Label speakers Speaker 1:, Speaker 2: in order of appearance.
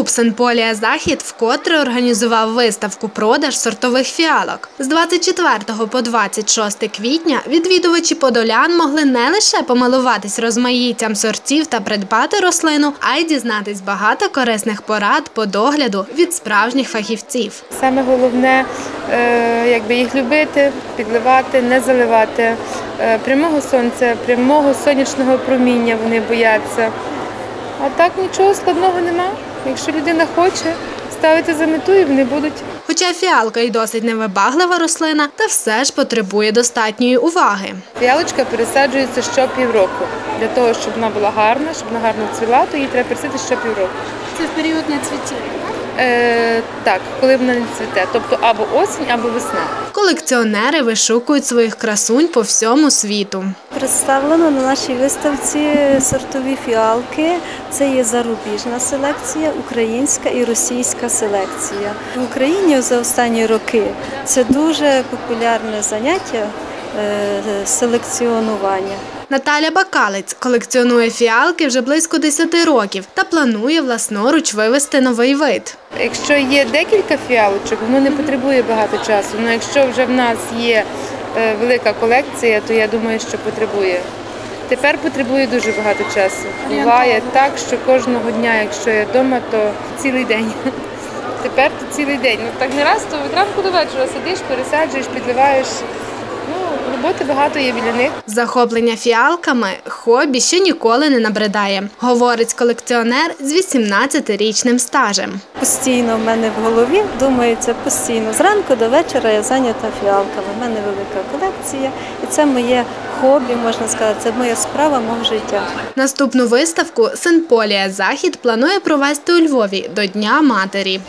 Speaker 1: Клуб Сенполія Захід вкотре організував виставку продаж сортових фіалок. З 24 по 26 квітня відвідувачі подолян могли не лише помилуватись розмаїттям сортів та придбати рослину, а й дізнатись багато корисних порад по догляду від справжніх фахівців.
Speaker 2: Саме головне е, якби їх любити, підливати, не заливати. Е, Прямого сонця, прямого сонячного проміння вони бояться. А так нічого складного нема. Якщо людина хоче ставити за мету, і вони будуть.
Speaker 1: Хоча фіалка і досить невибаглива рослина, та все ж потребує достатньої уваги.
Speaker 2: Фіалочка пересаджується щопівроку. Для того, щоб вона була гарна, щоб вона гарно цвіла, то її треба пересадити щопівроку.
Speaker 3: Це в період не цвітіння.
Speaker 2: Е, так, коли вона не цвіте, тобто або осінь, або весна.
Speaker 1: Колекціонери вишукують своїх красунь по всьому світу.
Speaker 4: Представлено на нашій виставці сортові фіалки. Це є зарубіжна селекція, українська і російська селекція. В Україні за останні роки це дуже популярне заняття селекціонування.
Speaker 1: Наталя Бакалець колекціонує фіалки вже близько 10 років та планує власноруч вивести новий вид.
Speaker 2: Якщо є декілька фіалочок, воно не потребує багато часу. Але якщо вже в нас є е, велика колекція, то я думаю, що потребує. Тепер потребує дуже багато часу. Буває так, що кожного дня, якщо я вдома, то цілий день. Тепер то цілий день. Ну так не раз, то від ранку до вечора сидиш, пересаджуєш, підливаєш. Роботи багато є біля них.
Speaker 1: Захоплення фіалками хобі ще ніколи не набридає, говорить колекціонер з 18-річним стажем.
Speaker 4: Постійно в мене в голові думається постійно. Зранку до вечора я зайнята фіалками. У мене велика колекція, і це моє хобі, можна сказати, це моя справа мого життя.
Speaker 1: Наступну виставку Сенполія Захід планує провести у Львові до Дня матері.